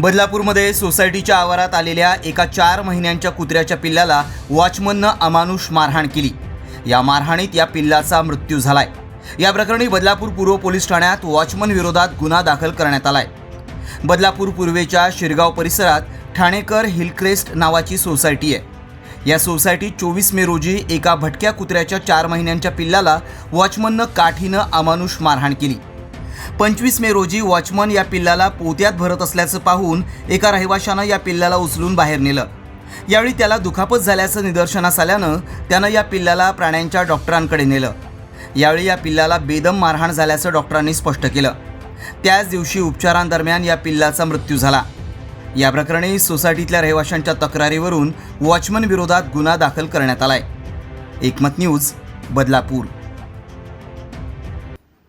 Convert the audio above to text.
बदलापूरमध्ये सोसायटीच्या आवारात आलेल्या एका चार महिन्यांच्या कुत्र्याच्या पिल्लाला वॉचमननं अमानुष मारहाण केली. या मारहाणीत या पिल्लाचा मृत्यू झालाय. या प्रकरणी बदलापूर पूर्व पोलीस ठाण्यात वॉचमन विरोधात गुन्हा दाखल करण्यात आलाय. बदलापूर पूर्वेच्या शिरगाव परिसरात ठाणेकर हिलक्रेस्ट नावाची सोसायटी आहे. या सोसायटीत चोवीस मे रोजी एका भटक्या कुत्र्याच्या चार महिन्यांच्या पिल्लाला वॉचमननं काठीनं अमानुष मारहाण केली. पंचवीस मे रोजी वॉचमन या पिल्लाला पोत्यात भरत असल्याचं पाहून एका रहिवाशानं या पिल्लाला उचलून बाहेर नेलं. यावेळी त्याला दुखापत झाल्याचं निदर्शनास आल्यानं त्यानं या पिल्लाला प्राण्यांच्या डॉक्टरांकडे नेलं. यावेळी या पिल्लाला बेदम मारहाण झाल्याचं डॉक्टरांनी स्पष्ट केलं. त्याच दिवशी उपचारांदरम्यान या पिल्लाचा मृत्यू झाला. या प्रकरणी सोसायटीतल्या रहिवाशांच्या तक्रारीवरून वॉचमन विरोधात गुन्हा दाखल करण्यात आलाय. एकमत न्यूज बदलापूर.